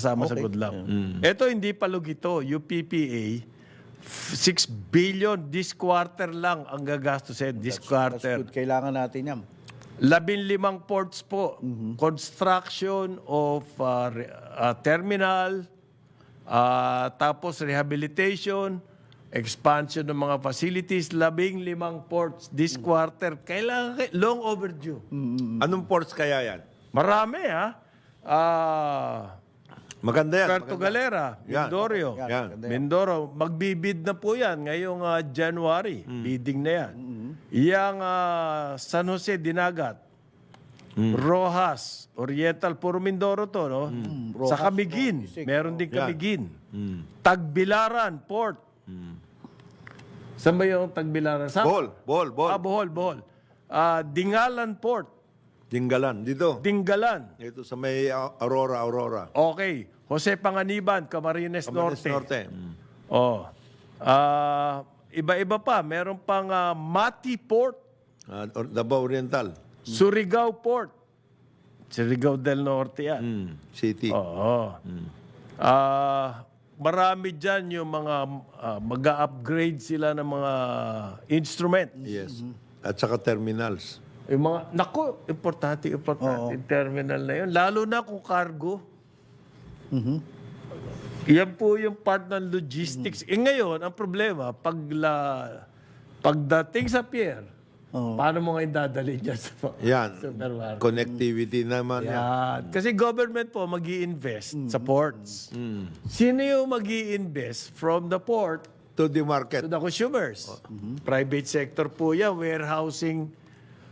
kasama sa good luck. Ito hindi pa lugito. UPPA, 6 billion this quarter lang ang gagastusin. This That's quarter. good. Kailangan natin yan. Labing limang ports po. Construction of uh, re- uh, terminal, uh, tapos rehabilitation, expansion ng mga facilities, labing limang ports this quarter. Kailangan, kay- long overdue. Anong ports kaya yan? Marami ha. Ah, Maganda yan. Puerto maganda. Galera, Yan. Mindoro. Yan. Mindoro, magbibid na po yan ngayong ah, January. Mm. Bidding na yan. Yang ah, San Jose Dinagat, Mm. Rojas, Oriental, puro Mindoro to, no? Sa Camiguin, meron din Yan. Camiguin. Mm. Tagbilaran, Port. Saan ba yung Tagbilaran? Sa Bohol, Bohol, Bohol. Ah, Bohol, Bohol. Ah, Dingalan Port, Dinggalan. Dito. Dinggalan. Ito sa may uh, Aurora, Aurora. Okay. Jose Panganiban, Camarines, Camarines Norte. Norte. Mm. Oh. Ah, iba-iba pa. Meron pang ah, Mati Port, or- Davao Oriental. Surigao Port. Surigao del Norte yan. Mm. City. Oo. Ah, marami dyan yung mga ah, mag-upgrade sila ng mga instrument. Yes. At saka terminals. Yung mga, naku, importante, importante yung terminal na yun. Lalo na kung cargo. Yan po yung part ng logistics. Eh ngayon, ang problema, pag la, pagdating sa pier, paano mo ngayon dadalhin dyan sa Yan. supermarket? Connectivity naman. yan. Yan. Kasi government po mag invest sa ports. Sino yung mag invest from the port To the to market. the consumers. Private sector po yan, warehousing,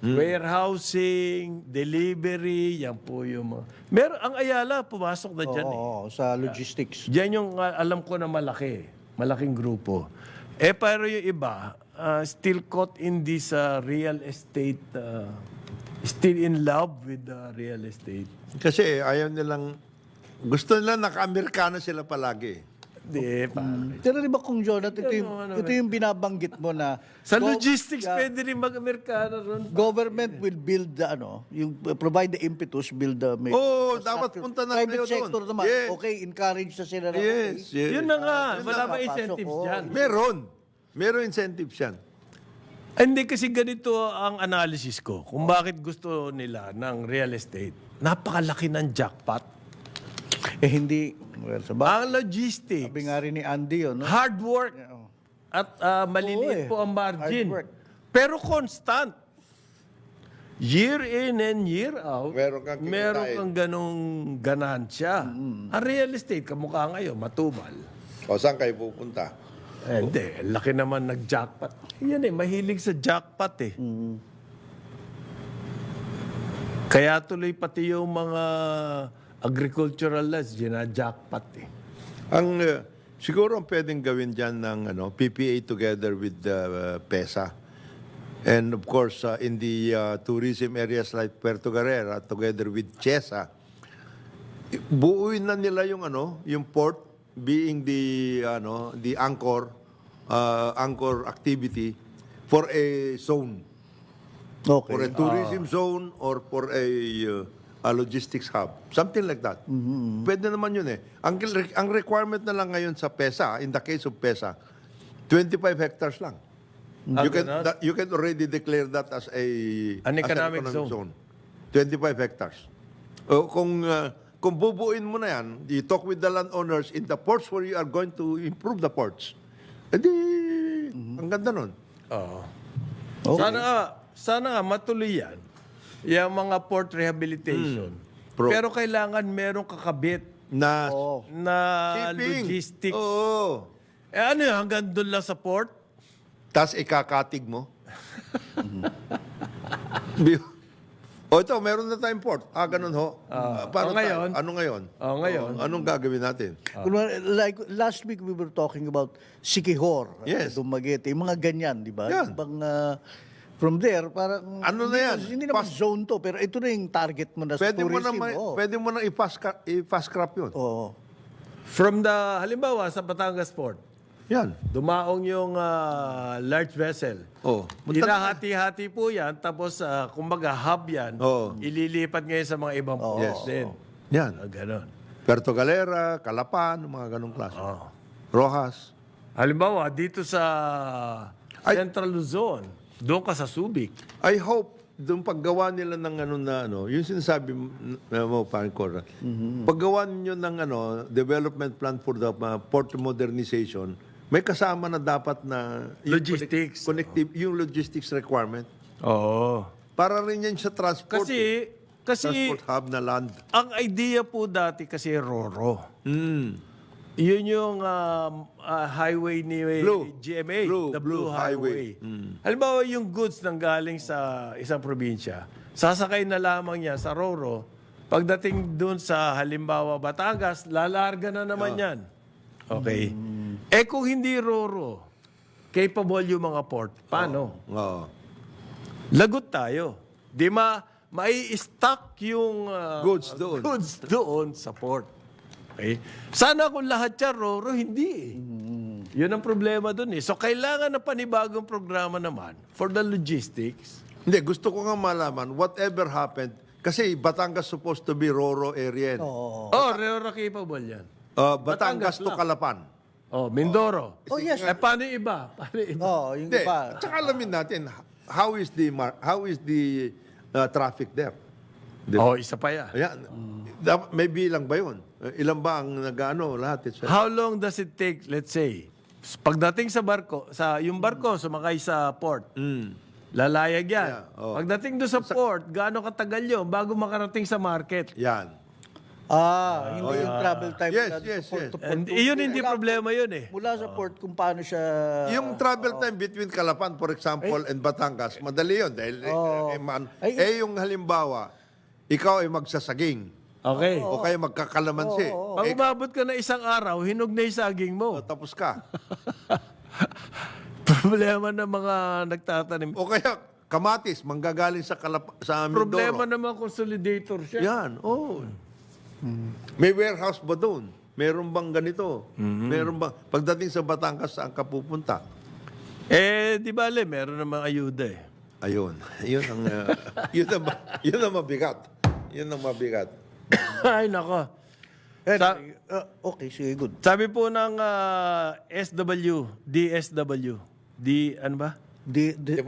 warehousing, delivery, yan po yung mga... Mer ang Ayala, pumasok na dyan eh. Oo, sa logistics. Diyan yung uh, alam ko na malaki, malaking grupo. Eh, pero yung iba, uh, still caught in this uh, real estate, uh, still in love with the real estate. Kasi ayaw nilang, gusto nila naka-Amerikano sila palagi. Di, pa. Pero di ba kung Jonathan, ito yung, ito yung binabanggit mo na Sa go- logistics, yeah, pwede rin mag-Amerikano ron. government will build the ano, yung provide the impetus, build the may- Oo, dapat structure. punta na Private kayo doon. sector naman, Yes. okay, encourage na sila na Yes, yes. Yun na nga, yun wala na, ba papasok, incentives oo. dyan? Meron. Meron incentives yan. Hindi kasi ganito ang analysis ko kung bakit gusto nila ng real estate. Napakalaki ng jackpot. Eh hindi, well, sa ba? Ang logistics, Sabi nga rin ni Andy yun, no? hard work, at ah, maliliit Oo eh. po ang margin. Hard work. Pero constant. Year in and year out, Meron kang kikitain. meron kang ganong ganansya. Ang real estate, kamukha ngayon, matubal. O saan kayo pupunta? Eh, Hindi, laki naman nag-jackpot. Yan eh, mahilig sa jackpot eh. Kaya tuloy pati yung mga agricultural lands, gina-jackpot eh. Ang uh, siguro ang pwedeng gawin diyan ng ano, PPA together with the uh, PESA. And of course, uh, in the uh, tourism areas like Puerto Galera together with CHESA, buuin na nila yung ano, yung port being the ano, the anchor uh, anchor activity for a zone. Okay. For a tourism zone or for a, uh, a logistics hub. Something like that. Pwede naman yun eh. Ang, ang requirement na lang ngayon sa PESA, in the case of PESA, 25 hectares lang. Ah, you, can, ganun? that- you can already declare that as a An as economic zone. 25 hectares. O kung uh, kung bubuin mo na yan, you talk with the landowners in the ports where you are going to improve the ports. Edi, ang ganda nun. Oo. Okay. Sana nga, sana nga matuloy yan. Yung mga port rehabilitation. Pro- Pero kailangan merong kakabit Na Oo. na shipping. logistics. Oo. Eh ano yun, hanggang doon lang sa port? Tapos ikakatig mo. Bi- o ito, meron na tayong port. Ah, ganun ho. Ah, paano o ngayon? tayo? Ano ngayon? O ngayon? O, anong gagawin natin? Kunwari, Like last week we were talking about Sikihor, Yes. Dumaguete, yung mga ganyan, di ba? Yan. Ibang, ah, from there, parang... Ano na hindi yan? naman- Hindi naman Pas- zone to, pero ito na yung target mo na sa Pwede mo na, tourism. ma- oo. pwede mo na i-fast, ca- i-fast crop yun. Oo. From the, halimbawa, sa Batangas Port, Yan. dumaong yung ah, large vessel. Oh. Hinahati-hati po yan, tapos ah, kumbaga hub yan, Oo. ililipat ngayon sa mga ibang ports Yes. din. Yan. Ah, ganon. Puerto Galera, Calapan, mga ganong klase. Oh. Rojas. Halimbawa, dito sa Central Luzon, doon ka sa Subic. I hope yung paggawa nila ng ano na ano, yung sinasabi mo na mo parang Cora, paggawa niyo ng ano, development plan for the uh, port modernization, may kasama na dapat na yung Logistics. connect- connective, yung logistics requirement. Oo. Para rin yan sa transport. eh. Kasi, kasi transport hub na land. ang idea po dati kasi Roro. Mm. Yun yung um, ah, highway ni Blue. GMA, Blue, the Blue, Blue Highway. Highway. Halimbawa, yung goods nang galing sa isang probinsya, sasakay na lamang niya sa Roro. Pagdating doon sa halimbawa Batangas, lalarga na naman yan. Okay. Eh kung hindi Roro, capable yung mga port, paano? Oo. Lagot tayo. Di ma, mai-stock yung ah, Goods doon. goods doon sa port. Okay? Sana kung lahat yan, Roro, hindi. eh. Yun ang problema doon eh. So, kailangan ng panibagong programa naman for the logistics. Hindi, gusto ko nga malaman, whatever happened, kasi Batangas supposed to be Roro area. Oo. Oh, Roro capable yan. Uh, Batangas, Batangas to. Calapan. Oh, Mindoro. Oh, yes. Eh, paano yung iba? Paano yung iba? Oh, yung Hindi, iba. tsaka alamin natin, how is the mar- how is the uh, traffic there? Di- Oh, isa pa yan. Ayan. Dap- may bilang ba yun? Eh, Ilan ba ang nag-ano lahat? It's- How long does it take, let's say, pagdating sa barko, sa yung barko sumakay sa port, Mm. lalayag yan. Yeah, oh. Pagdating doon sa port, gaano katagal yun bago makarating sa market? Yan. Ah, hindi yung travel time. Yes, na yes, port yes. to port. And iyon hindi problema yun eh. Mula sa port kung paano siya... yung travel time between Calapan, for example, and Batangas, madali yun. Dahil, eh, Oh. eh, man, Ay, eh, yung halimbawa, ikaw ay magsasaging. Okay. O kaya magkakalamansi. Pag umabot ka na isang araw, hinog na yung saging mo. tapos ka. Problema ng mga nagtatanim. O kaya kamatis, manggagaling sa, Kalap- sa Mindoro. Problema ng mga consolidator siya. Yan, oh. May warehouse ba doon? Meron bang ganito? Meron ba? Pagdating sa Batangas, saan ka pupunta? Eh, di ba le, meron namang ayuda eh. Ayun. Yun ang, uh, yun ang, ma- yun ang mabigat. Yun ang mabigat. Ay, nako. Sa, okay, sige, good. Sabi po ng ah, SW, DSW, D, ano ba? Di, di,